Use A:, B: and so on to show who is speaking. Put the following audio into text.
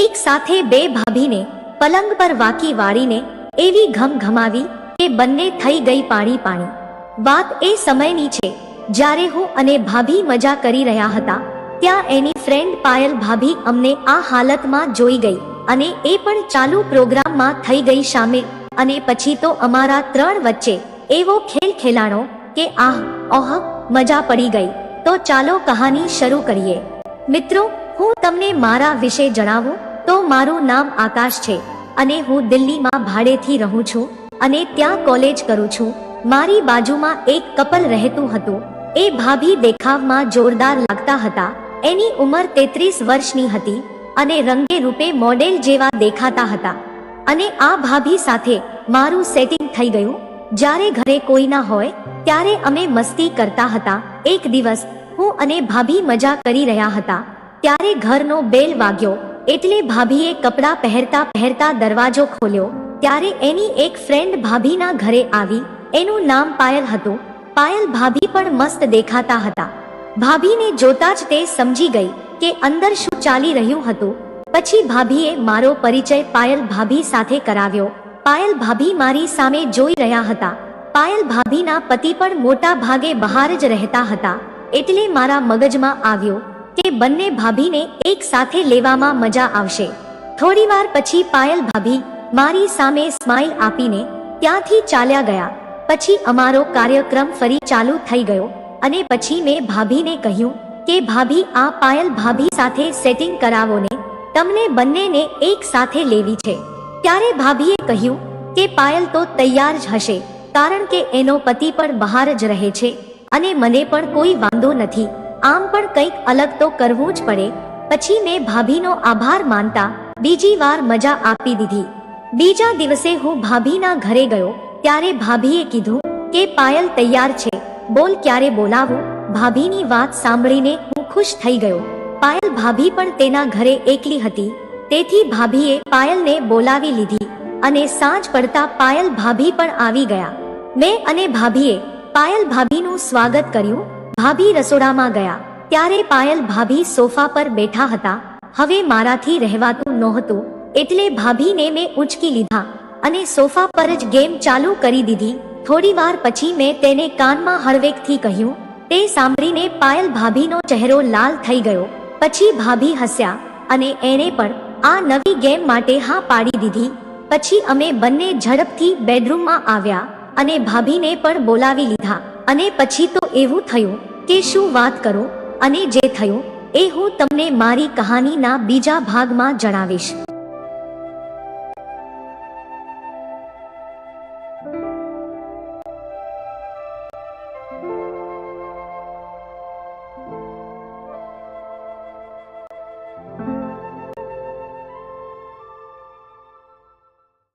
A: એક સાથે બે ભાભીને પલંગ પર વાકી વાળીને એવી ઘમઘમાવી કે બંને થઈ ગઈ પાણી પાણી. વાત એ સમયની છે, જ્યારે હું અને ભાભી મજા કરી રહ્યા હતા, ત્યાં એની ફ્રેન્ડ પાયલ ભાભી અમને આ હાલતમાં જોઈ ગઈ અને એ પણ ચાલુ પ્રોગ્રામમાં થઈ ગઈ સામેલ અને પછી તો અમારા ત્રણ વચ્ચે એવો ખેલ ખેલાણો કે આહ, ઓહ, મજા પડી ગઈ. તો ચાલો કહાની શરૂ કરીએ. મિત્રો, હું તમને મારા વિશે જણાવું. તો મારું નામ આકાશ છે અને હું દિલ્હીમાં ભાડેથી રહું છું અને ત્યાં કોલેજ કરું છું. મારી બાજુમાં એક કપલ રહેતું હતું. એ ભાભી દેખાવમાં જોરદાર લાગતા હતા. એની ઉંમર તેત્રીસ વર્ષની હતી અને રંગે રૂપે મોડેલ જેવા દેખાતા હતા. અને આ ભાભી સાથે મારું સેટિંગ થઈ ગયું. જ્યારે ઘરે કોઈ ના હોય, ત્યારે અમે મસ્તી કરતા હતા. એક દિવસ હું અને ભાભી મજા કરી રહ્યા હતા. ત્યારે ઘરનો બેલ વાગ્યો. એટલે ભાભીએ કપડાં પહેરતા પહેરતા દરવાજો ખોલ્યો. ત્યારે એની એક ફ્રેન્ડ ભાભીના ઘરે આવી. એનું નામ પાયલ હતું. પાયલ ભાભી પણ મસ્ત દેખાતા હતા. ભાભીને જોતા જ તે સમજી ગઈ કે અંદર શું ચાલી રહ્યું હતું. પછી ભાભીએ મારો પરિચય પાયલ ભાભી સાથે કરાવ્યો. પાયલ ભાભી મારી સામે જોઈ રહ્યા હતા. પાયલ ભાભીના પતિ પણ મોટા ભાગે બહાર જ રહેતા હતા. એટલે મારા મગજમાં આવ્યો કે બંને ભાભીને એક સાથે લેવામાં મજા આવશે. થોડીવાર પછી પાયલ ભાભી મારી સામે સ્માઇલ આપીને ત્યાંથી ચાલ્યા ગયા. પછી અમારો કાર્યક્રમ ફરી ચાલુ થઈ ગયો અને પછી મેં ભાભીને કહ્યું કે, ભાભી, આ પાયલ ભાભી સાથે સેટિંગ કરાવો ને. તમને બંનેને એક સાથે લેવી છે. ત્યારે ભાભીએ કહ્યું કે, પાયલ તો તૈયાર જ હશે, કારણ કે એનો પતિ પણ બહાર જ રહે છે અને મને પણ કોઈ વાંધો નથી. આમ પણ કંઈક અલગ તો કરવું જ પડે. પછી મેં ભાભીનો આભાર માનતા બીજી વાર મજા આપી દીધી. બીજા દિવસે હું ભાભીના ઘરે ગયો, ત્યારે ભાભીએ કીધું કે પાયલ તૈયાર છે, બોલ ક્યારે બોલાવું? ભાભીની વાત સાંભળીને હું ખુશ થઈ ગયો. પાયલ ભાભી પણ તેના ઘરે એકલી હતી, તેથી ભાભીએ પાયલને બોલાવી લીધી અને સાંજ પડતા પાયલ ભાભી પણ આવી ગયા. મેં અને ભાભીએ પાયલ ભાભીનું સ્વાગત કર્યું ભાભી રસોડામાં ગયા. ત્યારે પાયલ ભાભી સોફા પર બેઠા હતા. હવે મારાથી રહેવાતું નહોતું, એટલે ભાભીને મેં ઉંચકી લીધા અને સોફા પર જ ગેમ ચાલુ કરી દીધી. થોડી વાર પછી મેં તેને કાનમાં હળવેકથી કહ્યું, તે સાંભળીને પાયલ ભાભીનો ચહેરો લાલ થઈ ગયો. પછી ભાભી હસ્યા અને એણે પણ આ નવી ગેમ માટે હા પાડી દીધી. પછી અમે બંને ઝડપથી બેડરૂમમાં આવ્યા અને ભાભીને પણ બોલાવી લીધા. અને પછી તો એવું થયું કે શું વાત કરો અને જે થયું એ હું તમને મારી કહાનીના બીજા ભાગમાં જણાવીશ.